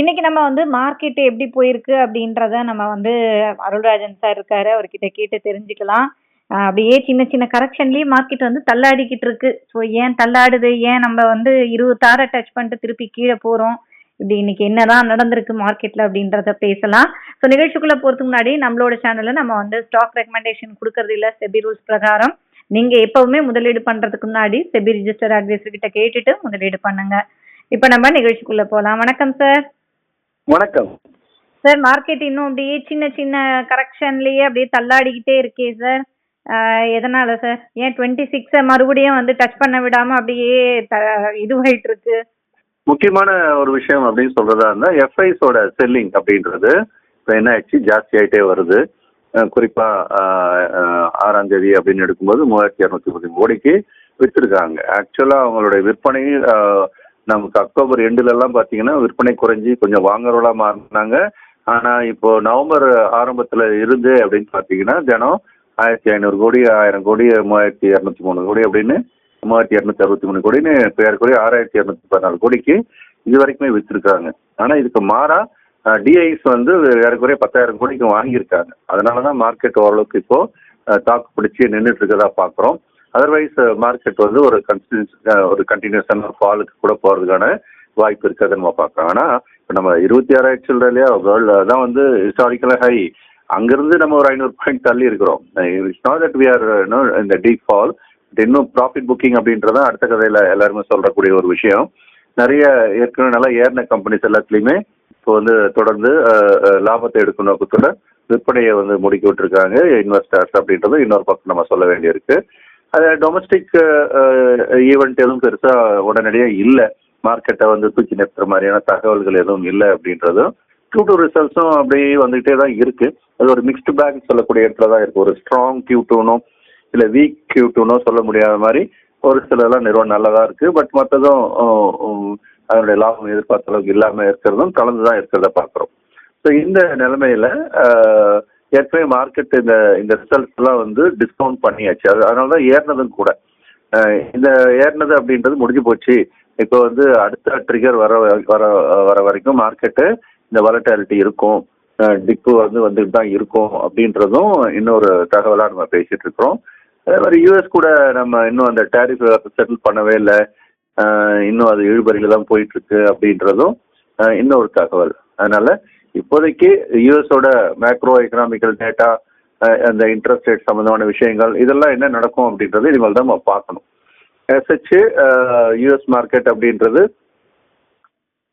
இன்னைக்கு நம்ம வந்து மார்க்கெட் எப்படி போயிருக்கு அப்படின்றத நம்ம வந்து அருள்ராஜன் சார் இருக்காரு. அவர்கிட்ட கேட்டு தெரிஞ்சுக்கலாம். அப்படியே சின்ன சின்ன கரெக்ஷன்லயே மார்க்கெட் வந்து தள்ளாடிக்கிட்டு இருக்கு. ஸோ ஏன் தள்ளாடுது? ஏன் நம்ம வந்து இருபத்தாறை டச் பண்ணிட்டு திருப்பி கீழே போறோம்? இப்படி இன்னைக்கு என்னதான் நடந்திருக்கு மார்க்கெட்ல அப்படின்றத பேசலாம். ஸோ நிகழ்ச்சிக்குள்ள போறதுக்கு முன்னாடி நம்மளோட சேனல்ல நம்ம வந்து ஸ்டாக் ரெக்கமெண்டேஷன் கொடுக்கறது இல்ல. செபி ரூல்ஸ் பிரகாரம் நீங்க எப்பவுமே முதலீடு பண்றதுக்கு முன்னாடி செபி ரிஜிஸ்டர் அட்வைசர் கிட்ட கேட்டுட்டு முதலீடு பண்ணுங்க. இப்போ நம்ம நிகழ்ச்சிக்குள்ள போலாம். வணக்கம் சார் வணக்கம். சார் மார்க்கெட் இன்னும் அப்படியே சின்ன சின்ன கரெக்ஷன்லயே அப்படியே தள்ளாடிக்கிட்டே இருக்கே சார். எதனால சார்? ஏன் டுவெண்ட்டி சிக்ஸை மறுபடியும் வந்து டச் பண்ண விடாம அப்படியே இதுவாயிட்டு இருக்கு முக்கியமான ஒரு விஷயம் அப்படின்னு சொல்றதா இருந்தா எஃப்ஐஸோட செல்லிங் அப்படின்றது இப்போ என்ன ஆச்சு ஜாஸ்தி ஆயிட்டே வருது. குறிப்பா ஆறாம் தேதி அப்படின்னு எடுக்கும்போது மூவாயிரத்தி இரநூத்தி முப்பத்தி கோடிக்கு வித்திருக்காங்க. ஆக்சுவலா அவங்களுடைய விற்பனை நமக்கு அக்டோபர் எண்டுல எல்லாம் பாத்தீங்கன்னா விற்பனை குறைஞ்சி கொஞ்சம் வாங்குறவளா மாறினாங்க. ஆனா இப்போ நவம்பர் ஆரம்பத்துல இருந்து அப்படின்னு பாத்தீங்கன்னா தினம் ஆயிரத்தி ஐநூறு கோடி ஆயிரம் கோடி மூவாயிரத்தி இரநூத்தி மூணு கோடி அப்படின்னு மூவாயிரத்தி இரநூத்தி அறுபத்தி மூணு கோடின்னு பேர் கோடி ஆறாயிரத்தி இரநூத்தி பதினாலு கோடிக்கு இது வரைக்குமே வித்துருக்காங்க. ஆனா இதுக்கு மாறா டிஐஸ் வந்து ஏறக்குறைய பத்தாயிரம் கோடிக்கு வாங்கியிருக்காங்க. அதனாலதான் மார்க்கெட் ஓரளவுக்கு இப்போ தாக்கு பிடிச்சி நின்றுட்டு இருக்கதா பார்க்குறோம் அதர்வைஸ் மார்க்கெட் uh, வந்து ஒரு கன்சிடன்ஸ் uh, ஒரு கண்டினியூஸான ஃபாலுக்கு கூட போகிறதுக்கான வாய்ப்பு இருக்காது நம்ம பார்க்குறோம். ஆனால் இப்போ நம்ம இருபத்தி ஆறாயிரத்தி சில்லற இல்லையா? வேர்ல்டு தான் வந்து ஹிஸ்டாரிக்கலாக ஹை அங்கேருந்து நம்ம ஒரு ஐநூறு பாயிண்ட் தள்ளி இருக்கிறோம். It's not that we are இந்த டீப் ஃபால் இன்னும் ப்ராஃபிட் புக்கிங் அப்படின்றத அடுத்த கதையில் எல்லாருமே சொல்கிறக்கூடிய ஒரு விஷயம். நிறைய ஏற்கனவே நல்லா ஏறின கம்பெனிஸ் எல்லாத்துலேயுமே இப்போ வந்து தொடர்ந்து uh, லாபத்தை எடுக்கும் நோக்கத்தோட விற்பனையை வந்து முடுக்கி விட்டுருக்காங்க. இன்வெஸ்டர்ஸ் அப்படின்றது இன்னொரு பக்கம் நம்ம சொல்ல வேண்டியிருக்கு. அது டொமஸ்டிக் ஈவெண்ட் எதுவும் பெருசா உடனடியாக இல்லை. மார்க்கெட்டை வந்து தூக்கி நிறுத்துற மாதிரியான தகவல்கள் எதுவும் இல்லை அப்படின்றதும் கியூ டூ ரிசல்ட்ஸும் அப்படியே வந்துகிட்டே தான் இருக்கு. அது ஒரு மிக்ஸ்டு பேக் சொல்லக்கூடிய இடத்துல தான் இருக்கு. ஒரு ஸ்ட்ராங் கியூ டூனும் இல்லை வீக் கியூ டூனும் சொல்ல முடியாத மாதிரி ஒரு சிலலாம் நிறுவனம் நல்லதா இருக்கு. பட் மற்றதும் அதனுடைய லாபம் எதிர்பார்த்த அளவுக்கு இல்லாமல் இருக்கிறதும் கலந்து தான் இருக்கிறத பார்க்குறோம். ஸோ இந்த நிலைமையில ஆஹ், ஏற்கனவே மார்க்கெட் இந்த இந்த ரிசல்ட்ஸ் எல்லாம் வந்து டிஸ்கவுண்ட் பண்ணியாச்சு. அது அதனால தான் ஏறினதும் கூட. இந்த ஏறினது அப்படின்றது முடிஞ்சு போச்சு. இப்போ வந்து அடுத்த ட்ரிகர் வர வர வர வரைக்கும் மார்க்கெட்டு இந்த வாலட்டாலிட்டி இருக்கும். டிப்பு வந்து வந்துட்டு தான் இருக்கும் அப்படின்றதும் இன்னொரு தகவலாக நம்ம பேசிட்டு இருக்கிறோம். அதே மாதிரி யூஎஸ் கூட நம்ம இன்னும் அந்த டேரிஃப் செட்டில் பண்ணவே இல்லை. இன்னும் அது இழுபறியில் தான் போயிட்டு இருக்கு அப்படின்றதும் இன்னொரு தகவல். அதனால இப்போதைக்கு யூஎஸோட மேக்ரோ எக்கனாமிக்கல் டேட்டா அந்த இன்ட்ரெஸ்ட் ரேட் சம்பந்தமான விஷயங்கள் இதெல்லாம் என்ன நடக்கும் அப்படின்றது இனிமேல் தான் நம்ம பார்க்கணும். எஸ்ஹெச்சு யூஎஸ் மார்க்கெட் அப்படின்றது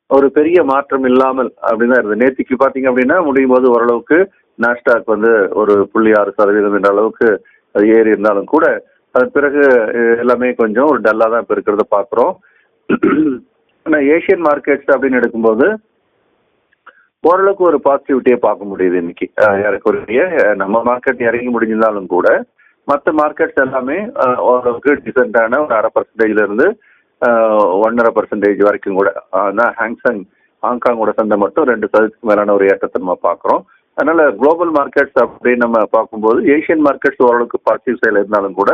ஒரு பெரிய மாற்றம் இல்லாமல் அப்படின்னு தான் இருந்தது நேத்திக்கு பார்த்தீங்க அப்படின்னா முடியும் போது ஓரளவுக்கு நாஸ்டாக் வந்து ஒரு புள்ளி ஆறு சதவீதம் என்ற அளவுக்கு அது ஏறி இருந்தாலும் கூட அதன் பிறகு எல்லாமே கொஞ்சம் ஒரு டல்லாக தான் இப்போ இருக்கிறத பார்க்குறோம். ஆனால் ஏஷியன் மார்க்கெட்ஸ் அப்படின்னு எடுக்கும்போது ஓரளவுக்கு ஒரு பாசிட்டிவிட்டியை பார்க்க முடியுது இன்னைக்கு. அஹ், ஏறக்குறைய நம்ம மார்க்கெட் இறங்கி முடிஞ்சிருந்தாலும் கூட மற்ற மார்க்கெட்ஸ் எல்லாமே ஓரளவுக்கு டிசென்டான ஒரு அரை பர்சன்டேஜ்ல இருந்து ஒன்னரை பர்சன்டேஜ் வரைக்கும் கூட அதான் ஹாங்ஸங் ஹாங்காங்கோட சந்தை மட்டும் ரெண்டு சதவீதத்துக்கு மேலான ஒரு ஏற்றத்தை நம்ம பார்க்குறோம். அதனால குளோபல் மார்க்கெட்ஸ் அப்படின்னு நம்ம பார்க்கும்போது ஏஷியன் மார்க்கெட்ஸ் ஓரளவுக்கு பாசிட்டிவ் சைடில் இருந்தாலும் கூட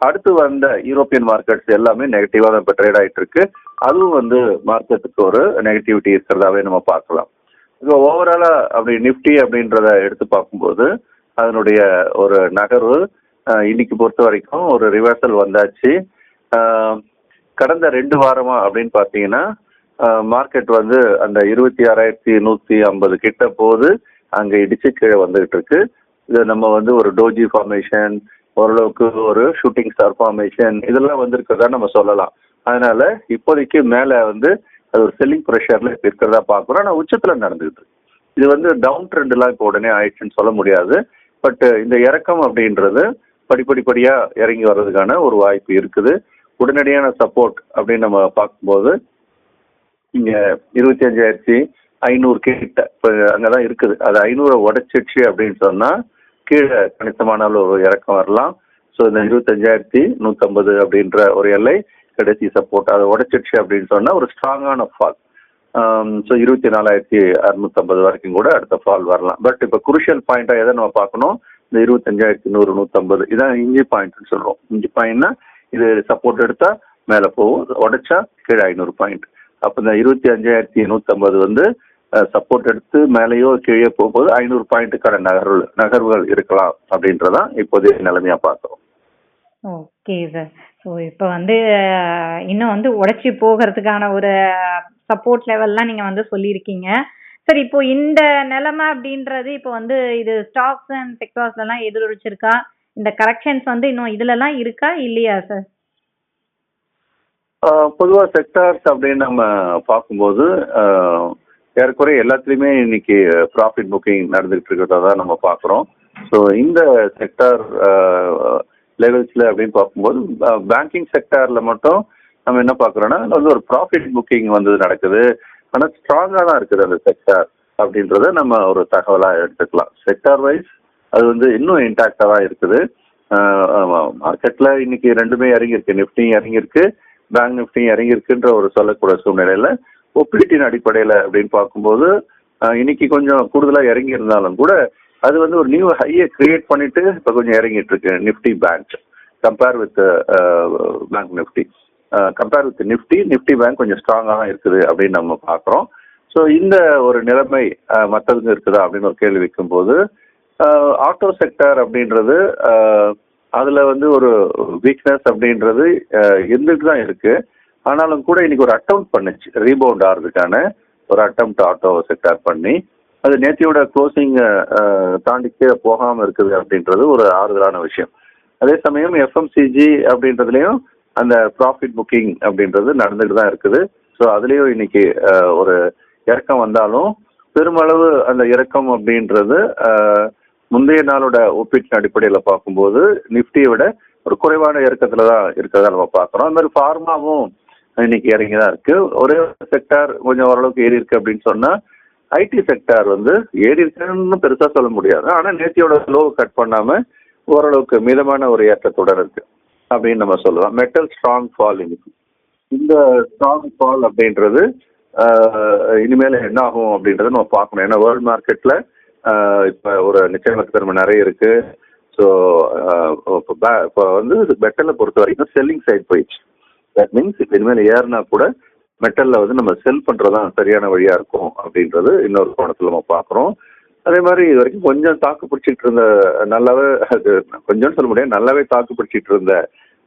அடுத்து வந்த யூரோப்பியன் மார்க்கெட்ஸ் எல்லாமே நெகட்டிவாக தான் இப்போ ட்ரேட் ஆகிட்டு இருக்கு. அதுவும் வந்து மார்க்கெட்டுக்கு ஒரு நெகட்டிவிட்டி இருக்கிறதாவே நம்ம பார்க்கலாம். இப்போ ஓவராலாக அப்படி நிப்டி அப்படின்றத எடுத்து பார்க்கும்போது அதனுடைய ஒரு நகர்வு இன்னைக்கு பொறுத்த வரைக்கும் ஒரு ரிவர்சல் வந்தாச்சு. கடந்த ரெண்டு வாரமா அப்படின்னு பார்த்தீங்கன்னா மார்க்கெட் வந்து அந்த இருபத்தி ஆறாயிரத்தி நூற்றி ஐம்பது கிட்ட போது அங்கே இடிச்சு கீழே வந்துகிட்டு இருக்கு. இது நம்ம வந்து ஒரு டோஜி ஃபார்மேஷன் ஓரளவுக்கு ஒரு ஷூட்டிங் ஸ்டார் ஃபார்மேஷன் இதெல்லாம் வந்திருக்கிறதா நம்ம சொல்லலாம். அதனால இப்போதைக்கு மேலே வந்து அது ஒரு செல்லிங் ப்ரெஷர்ல இருக்கிறதா பார்க்குறோம். ஆனால் உச்சத்தில் நடந்துகிட்டு இது வந்து டவுன் ட்ரெண்ட்லாம் இப்போ உடனே ஆயிடுச்சுன்னு சொல்ல முடியாது. பட் இந்த இறக்கம் அப்படின்றது படிப்படிப்படியாக இறங்கி வர்றதுக்கான ஒரு வாய்ப்பு இருக்குது. உடனடியான சப்போர்ட் அப்படின்னு நம்ம பார்க்கும்போது இங்கே இருபத்தி அஞ்சாயிரத்தி ஐநூறு கிட்ட இப்போ அங்கே தான் இருக்குது. அது ஐநூறை உடைச்சிடுச்சு அப்படின்னு சொன்னால் கீழே கணிசமான ஒரு இறக்கம் வரலாம். ஸோ இந்த இருபத்தஞ்சாயிரத்தி நூற்றம்பது அப்படின்ற ஒரு எல்லை கடைசி சப்போர்ட் அதை உடைச்சிடுச்சு அப்படின்னு சொன்னால் ஒரு ஸ்ட்ராங்கான ஃபால் ஸோ இருபத்தி நாலாயிரத்தி அறுநூத்தம்பது வரைக்கும் கூட அடுத்த ஃபால் வரலாம். பட் இப்போ குருஷியல் பாயிண்டாக எதை நம்ம பார்க்கணும்? இந்த இருபத்தஞ்சாயிரத்தி நூறு நூற்றம்பது இதான் இஞ்சி பாயிண்ட்னு சொல்கிறோம் இஞ்சி பாயிண்ட்னா இது சப்போர்ட் எடுத்தா மேலே போகும். உடைச்சா கீழே ஐநூறு பாயிண்ட் அப்போ இந்த இருபத்தி அஞ்சாயிரத்தி நூற்றம்பது வந்து சப்போர்ட் எடுத்து மேலேயோ கீழே போகும்போது ஐநூறு பாயிண்ட்டுக்கான நகர்வு நகர்வுகள் இருக்கலாம் அப்படின்றதான் இப்போதைய நிலைமையாக பார்க்குறோம். ஓகே சார் ஸோ இப்போ வந்து இன்னும் வந்து உடைச்சி போகிறதுக்கான ஒரு சப்போர்ட் லெவல்லாம் நீங்கள் வந்து சொல்லியிருக்கீங்க. சார் இப்போ இந்த நிலைமை அப்படின்றது இப்போ வந்து இது ஸ்டாக்ஸ் அண்ட் செக்டார்ஸ்லாம் எதிரொலிச்சிருக்கா? இந்த கரெக்ஷன்ஸ் வந்து இன்னும் இதுலலாம் இருக்கா? இல்லையா சார் பொதுவாக செக்டார்ஸ் அப்படின்னு நம்ம பார்க்கும்போது ஏறக்குறைய எல்லாத்துலேயுமே இன்னைக்கு ப்ராஃபிட் புக்கிங் நடந்துகிட்டு இருக்கிறதா தான் நம்ம பார்க்குறோம். ஸோ இந்த செக்டார் லெவல்ஸ்ல அப்படின்னு பார்க்கும்போது பேங்கிங் செக்டாரில் மட்டும் நம்ம என்ன பார்க்குறோன்னா வந்து ஒரு ப்ராஃபிட் புக்கிங் வந்து நடக்குது. ஆனால் ஸ்ட்ராங்காக தான் இருக்குது அந்த செக்டார் அப்படின்றத நம்ம ஒரு தகவலாக எடுத்துக்கலாம். செக்டார் வைஸ் அது வந்து இன்னும் இன்டாக்டாக தான் இருக்குது. மார்க்கெட்டில் இன்னைக்கு ரெண்டுமே இறங்கியிருக்கு. நிஃப்டி இறங்கியிருக்கு. பேங்க் நிஃப்டி இறங்கியிருக்குன்ற ஒரு சொல்லக்கூடிய சூழ்நிலையில் ஒப்பீட்டின் அடிப்படையில் அப்படின்னு பார்க்கும்போது இன்னைக்கு கொஞ்சம் கூடுதலாக இறங்கி இருந்தாலும் கூட அது வந்து ஒரு நியூ ஹையை கிரியேட் பண்ணிட்டு இப்போ கொஞ்சம் இறங்கிட்டு இருக்கு Nifty bank compare with bank Nifty compare with Nifty Nifty bank கொஞ்சம் ஸ்ட்ராங்காக தான் இருக்குது அப்படின்னு நம்ம பார்க்குறோம். ஸோ இந்த ஒரு நிலைமை uh, மற்றதுங்க இருக்குதா அப்படின்னு ஒரு கேள்வி வைக்கும்போது uh, ஆட்டோ செக்டர் அப்படின்றது uh, அதில் வந்து ஒரு வீக்னஸ் அப்படின்றது இருந்துட்டு தான் இருக்குது ஆனாலும் கூட இன்னைக்கு ஒரு அட்டம் பண்ணுச்சு. ரீபவுண்ட் ஆகிறதுக்கான ஒரு அட்டம் ஆட்டோ செக்டார் பண்ணி அது நேத்தியோட க்ளோசிங் தாண்டி கீழே போகாமல் இருக்குது அப்படின்றது ஒரு ஆறுதலான விஷயம். அதே சமயம் எஃப்எம்சிஜி அப்படின்றதுலையும் அந்த ப்ராஃபிட் புக்கிங் அப்படின்றது நடந்துட்டு தான் இருக்குது. ஸோ அதுலேயும் இன்னைக்கு ஒரு இறக்கம் வந்தாலும் பெருமளவு அந்த இறக்கம் அப்படின்றது முந்தைய நாளோட ஒப்பீட்டின் அடிப்படையில் பார்க்கும்போது நிஃப்டியை விட ஒரு குறைவான இறக்கத்துல தான் இருக்கிறதா நம்ம பார்க்குறோம். அது மாதிரி ஃபார்மாவும் இன்னைக்கு இறங்கி தான் இருக்கு. ஒரே செக்டார் கொஞ்சம் ஓரளவுக்கு ஏறி இருக்கு அப்படின்னு சொன்னா ஐடி செக்டார் வந்து ஏறி இருக்குன்னு பெருசா சொல்ல முடியாது. ஆனா நேத்தியோட லோ கட் பண்ணாம ஓரளவுக்கு மிதமான ஒரு ஏற்றத்துடன் இருக்கு அப்படின்னு நம்ம சொல்லலாம். மெட்டல் ஸ்ட்ராங் ஃபால் இன்னைக்கு இந்த ஸ்ட்ராங் ஃபால் அப்படின்றது இனிமேல் என்ன ஆகும் அப்படின்றத நம்ம பார்க்கணும். ஏன்னா வேர்ல்ட் மார்க்கெட்ல இப்போ ஒரு நிச்சயமற்ற தன்மை நிறைய இருக்கு. ஸோ இப்போ வந்து மெட்டலை பொறுத்த வரைக்கும் செல்லிங் சைட் போயிடுச்சு. தட் மீன்ஸ் இப்போ இனிமேல் ஏறினா கூட மெட்டலில் வந்து நம்ம செல் பண்ணுறது தான் சரியான வழியாக இருக்கும் அப்படின்றது இன்னொரு கோணத்தில் நம்ம பார்க்குறோம். அதே மாதிரி இது வரைக்கும் கொஞ்சம் தாக்கு பிடிச்சிட்டு இருந்த நல்லாவே அது கொஞ்சம்னு சொல்ல முடியாது நல்லாவே தாக்கு பிடிச்சிட்டு இருந்த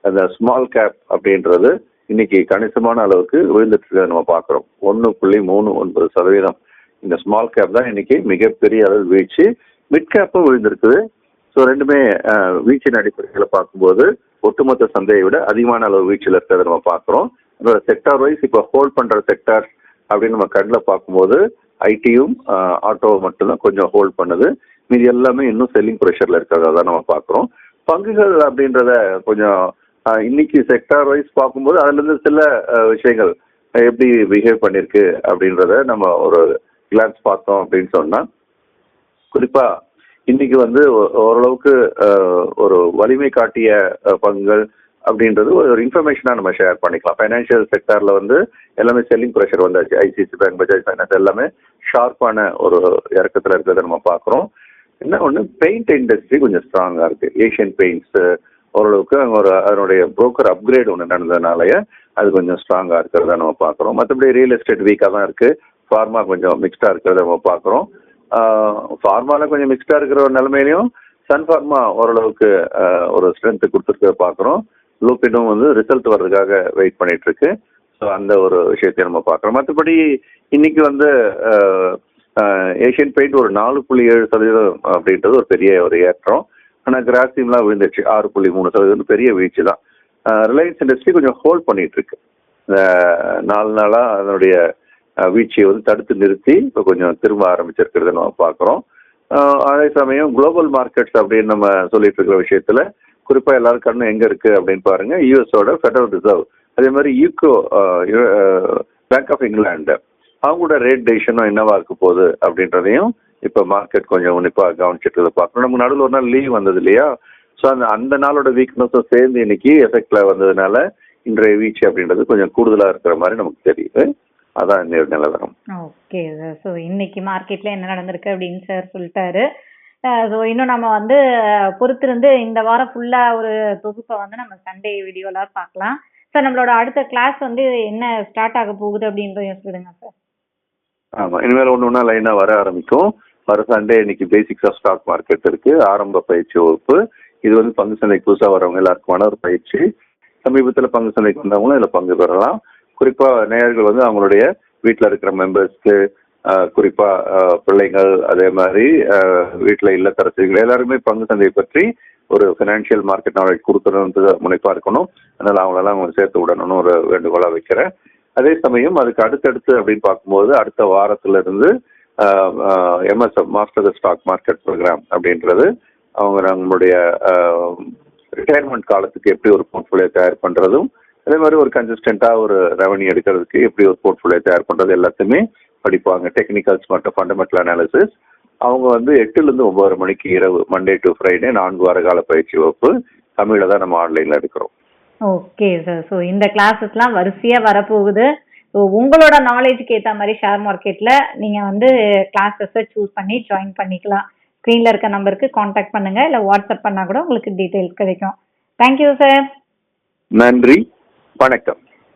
அந்த ஸ்மால் கேப் அப்படின்றது இன்னைக்கு கணிசமான அளவுக்கு விழுந்துட்டு இருக்கிறத நம்ம பார்க்குறோம். ஒன்று புள்ளி மூணு ஒன்பது சதவீதம். இந்த ஸ்மால் கேப் தான் இன்னைக்கு மிகப்பெரிய அளவு வீழ்ச்சி. மிட் கேப்பும் விழுந்திருக்குது ஸோ ரெண்டுமே வீழ்ச்சியின் அடிப்படையில் பார்க்கும்போது ஒட்டுமொத்த சந்தையை விட அதிகமான அளவு வீழ்ச்சியில் இருக்கிறத நம்ம பார்க்குறோம். செக்டார் வைஸ் இப்போ ஹோல்ட் பண்ணுற செக்டார் அப்படின்னு நம்ம கண்ணில் பார்க்கும்போது ஐடியும் ஆட்டோ மட்டும்தான் கொஞ்சம் ஹோல்ட் பண்ணுது. மீதி எல்லாமே இன்னும் செல்லிங் ப்ரெஷரில் இருக்கிறதா தான் நம்ம பார்க்குறோம். பங்குகள் அப்படின்றத கொஞ்சம் இன்னைக்கு செக்டார் வைஸ் பார்க்கும்போது அதுலேருந்து சில விஷயங்கள் எப்படி பிஹேவ் பண்ணியிருக்கு அப்படின்றத நம்ம ஒரு கிளான்ஸ் பார்த்தோம் அப்படின்னு சொன்னால் குறிப்பா இன்னைக்கு வந்து ஓரளவுக்கு ஒரு வலிமை காட்டிய பங்குகள் அப்படின்றது ஒரு இன்ஃபர்மேஷனாக நம்ம ஷேர் பண்ணிக்கலாம். ஃபைனான்சியல் செக்டாரில் வந்து எல்லாமே செல்லிங் ப்ரெஷர் வந்தாச்சு. ஐசிசி பேங்க் பஜாஜ் ஃபைனான்ஸ் எல்லாமே ஷார்ப்பான ஒரு இறக்கத்தில் இருக்கிறத நம்ம பார்க்குறோம். என்ன ஒன்று பெயிண்ட் இண்டஸ்ட்ரி கொஞ்சம் ஸ்ட்ராங்காக இருக்குது ஏஷியன் பெயிண்ட்ஸ் ஓரளவுக்கு அங்கே ஒரு அதனுடைய புரோக்கர் அப்கிரேட் ஒன்று நடந்ததுனாலயே அது கொஞ்சம் ஸ்ட்ராங்காக இருக்கிறத நம்ம பார்க்குறோம். மற்றபடி ரியல் எஸ்டேட் வீக்காக தான் இருக்குது ஃபார்மா கொஞ்சம் மிக்ஸ்டாக இருக்கிறத நம்ம பார்க்குறோம். ஃபார்மாவில் கொஞ்சம் மிக்ஸ்டாக இருக்கிற ஒரு நிலைமையிலையும் சன் ஃபார்மா ஓரளவுக்கு ஒரு ஸ்ட்ரென்த்து கொடுத்துருக்க பார்க்குறோம். லூப்பினும் வந்து ரிசல்ட் வர்றதுக்காக வெயிட் பண்ணிட்டு இருக்கு ஸோ அந்த ஒரு விஷயத்தை நம்ம பார்க்குறோம். மற்றபடி இன்னைக்கு வந்து ஏஷியன் பெயிண்ட் ஒரு நாலு புள்ளி ஏழு சதவீதம் அப்படின்றது ஒரு பெரிய ஒரு ஏற்றம். ஆனால் கிராசிம்லாம் விழுந்துச்சு ஆறு புள்ளி மூணு சதவீதம் பெரிய வீழ்ச்சி தான். ரிலையன்ஸ் இண்டஸ்ட்ரி கொஞ்சம் ஹோல்ட் பண்ணிட்டு இருக்கு நாலு நாளாக அதனுடைய வீழ்ச்சியை வந்து தடுத்து நிறுத்தி இப்போ கொஞ்சம் திரும்ப ஆரம்பிச்சிருக்கிறத நம்ம பார்க்குறோம். அதே சமயம் குளோபல் மார்க்கெட்ஸ் அப்படின்னு நம்ம சொல்லிட்டு இருக்கிற விஷயத்துல குறிப்பா எல்லாரும் கண்ணு எங்க இருக்கு அப்படின்னு பாருங்க. யூஎஸோட ஃபெடரல் ரிசர்வ் அதே மாதிரி யூகோ பேங்க் ஆஃப் இங்கிலாந்து அவங்களோட ரேட் டெசிஷனும் என்னவா இருக்க போகுது அப்படின்றதையும் இப்போ மார்க்கெட் கொஞ்சம் உன்னிப்பாக கவனிச்சிட்டு இதை பார்க்கணும். நமக்கு நடுவில் ஒரு நாள் லீவ் வந்தது இல்லையா? ஸோ அந்த அந்த நாளோட வீக்னஸும் சேர்ந்து இன்னைக்கு எஃபெக்டில் வந்ததுனால இன்றைய வீச்சு அப்படின்றது கொஞ்சம் கூடுதலாக இருக்கிற மாதிரி நமக்கு தெரியுது. அதான் நிலவரம். ஓகே சார் ஸோ இன்னைக்கு மார்க்கெட்ல என்ன நடந்திருக்கு அப்படின்னு சார் சொல்லிட்டாரு. ஸோ இன்னும் நம்ம வந்து பொறுத்திருந்து இந்த வாரம் ஃபுல்லாக ஒரு தொகுப்பை வந்து நம்ம சண்டே வீடியோவில் பார்க்கலாம். சார் நம்மளோட அடுத்த கிளாஸ் வந்து என்ன ஸ்டார்ட் ஆக போகுது அப்படின்றதையும் சொல்லுங்க சார் ஆமாம் இனிமேல் ஒன்று ஒன்றா லைனாக வர ஆரம்பிக்கும். வர சண்டே இன்னைக்கு பேசிக்ஸ் ஆஃப் ஸ்டாக் மார்க்கெட் இருக்கு ஆரம்ப பயிற்சி வகுப்பு. இது வந்து பங்கு சந்தைக்கு புதுசாக வரவங்க எல்லாருக்குமான ஒரு பயிற்சி. சமீபத்தில் பங்கு சந்தைக்கு வந்தவங்களும் இதில் பங்கு பெறலாம். குறிப்பாக நேயர்கள் வந்து அவங்களுடைய வீட்டில் இருக்கிற மெம்பர்ஸ்க்கு குறிப்பாக பிள்ளைங்கள் அதே மாதிரி வீட்டில் இல்லத்தரசிகள் எல்லாருமே பங்கு சந்தையை பற்றி ஒரு ஃபினான்ஷியல் மார்க்கெட் நாலேஜ் கொடுக்கணுன்றது முனைப்பாக இருக்கணும். அதனால் அவங்களெல்லாம் அவங்க சேர்த்து விடணும்னு ஒரு வேண்டுகோளாக வைக்கிறேன். அதே சமயம் அதுக்கு அடுத்தடுத்து அப்படின்னு பார்க்கும்போது அடுத்த வாரத்துல இருந்து MSF master stock market program அப்படின்றது அவங்க நம்மளுடைய ரிட்டையர்மெண்ட் காலத்துக்கு எப்படி ஒரு போர்ட்ஃபோலியோ தயார் பண்ணுறதும் அதே மாதிரி ஒரு கன்சிஸ்டண்ட்டாக ஒரு ரெவன்யூ எடுக்கிறதுக்கு எப்படி ஒரு போர்ட்ஃபோலியோ தயார் பண்ணுறது எல்லாத்தையுமே படிப்பாங்க. டெக்னிக்கல்ஸ் மற்றும் ஃபண்டமெண்டல் அனாலிசிஸ் அவங்க வந்து எட்டுலேருந்து ஒன்பது மணிக்கு இரவு மண்டே டு ஃப்ரைடே நான்கு வார கால பயிற்சி வகுப்பு தமிழில் தான் நம்ம ஆன்லைனில் எடுக்கிறோம். ஓகே சார் ஸோ இந்த கிளாஸஸ்லாம் வரிசையா வரப்போகுது. ஸோ உங்களோட நாலேஜுக்கு ஏற்ற மாதிரி ஷேர் மார்க்கெட்ல நீங்க வந்து கிளாஸஸை சூஸ் பண்ணி ஜாயின் பண்ணிக்கலாம். ஸ்க்ரீன்ல இருக்க நம்பருக்கு காண்டாக்ட் பண்ணுங்க. இல்லை வாட்ஸ்அப் பண்ணா கூட உங்களுக்கு டீட்டெயில்ஸ் கிடைக்கும். தேங்க்யூ சார் நன்றி. வணக்கம்.